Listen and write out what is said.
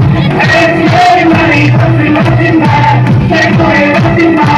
And if you really money, something nothing bad, take away nothing bad.